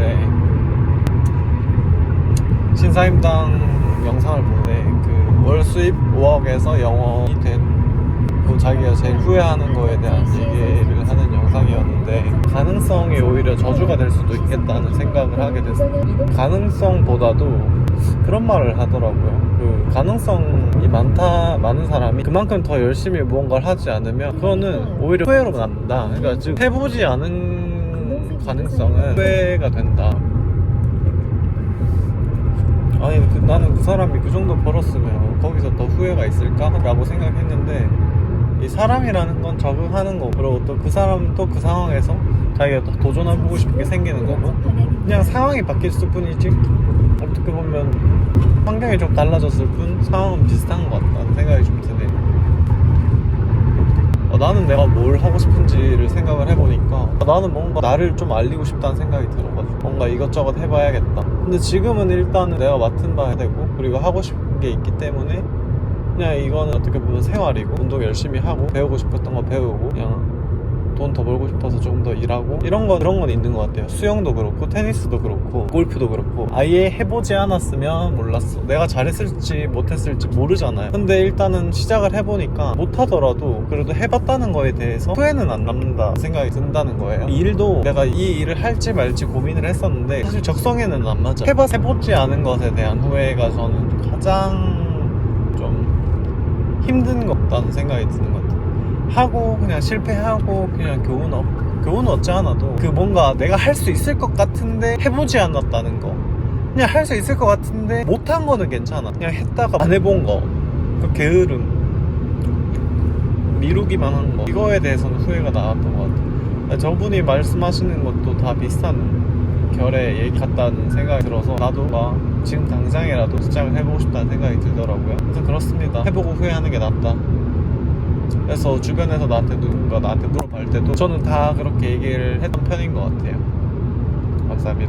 있는데 신사임당 영상을 보는데 그 월 수입 5억에서 영원이 된 그 자기가 제일 후회하는 거에 대한 얘기를 하는 영상이었는데 가능성이 오히려 저주가 될 수도 있겠다는 생각을 하게 됐어요. 가능성보다도 그런 말을 하더라고요. 그 가능성이 많다 많은 사람이 그만큼 더 열심히 무언가를 하지 않으면 그거는 오히려 후회로 남는다. 그러니까 지금 해보지 않은 가능성은 후회가 된다. 아니 그, 나는 그 사람이 그 정도 벌었으면 거기서 더 후회가 있을까라고 생각했는데 이 사람이라는 건 적응하는 거고 그리고 또 그 사람 또 그 상황에서 자기가 또 도전해보고 싶은 게 생기는 거고 그냥 상황이 바뀌었을 뿐이지 어떻게 보면 환경이 좀 달라졌을 뿐 상황은 비슷한 것 같다는 생각이 좀 드네 어, 나는 내가 뭘 하고 싶은지를 생각을 해보니까 어, 나는 뭔가 나를 좀 알리고 싶다는 생각이 들어가지고 뭔가 이것저것 해봐야겠다. 근데 지금은 일단은 내가 맡은 바야 되고 그리고 하고 싶은 게 있기 때문에 그냥 이거는 어떻게 보면 생활이고 운동 열심히 하고 배우고 싶었던 거 배우고 그냥 돈 더 벌고 싶어서 조금 더 일하고 이런 건 그런 건 있는 것 같아요. 수영도 그렇고 테니스도 그렇고 골프도 그렇고 아예 해보지 않았으면 몰랐어. 내가 잘했을지 못했을지 모르잖아요. 근데 일단은 시작을 해보니까 못하더라도 그래도 해봤다는 거에 대해서 후회는 안 남는다 생각이 든다는 거예요. 이 일도 내가 이 일을 할지 말지 고민을 했었는데 사실 적성에는 안 맞아 해봐 해보지 않은 것에 대한 후회가 저는 가장 좀 힘든 것 같다는 생각이 드는 것 같아요 하고 그냥 실패하고 그냥 교훈 얻 교훈 얻지 않아도 그 뭔가 내가 할 수 있을 것 같은데 해보지 않았다는 거. 그냥 할 수 있을 것 같은데 못한 거는 괜찮아. 그냥 했다가 안 해본 거그 게으름. 미루기만 한 거. 이거에 대해서는 후회가 나왔던 것 같아. 저분이 말씀하시는 것도 다 비슷한 결의 얘기 같다는 생각이 들어서 나도 막 지금 당장이라도 시작을 해보고 싶다는 생각이 들더라고요. 그래서 그렇습니다. 해보고 후회하는 게 낫다 그래서 주변에서 나한테 누군가 나한테 물어볼 때도 저는 다 그렇게 얘기를 했던 편인 것 같아요. 감사합니다.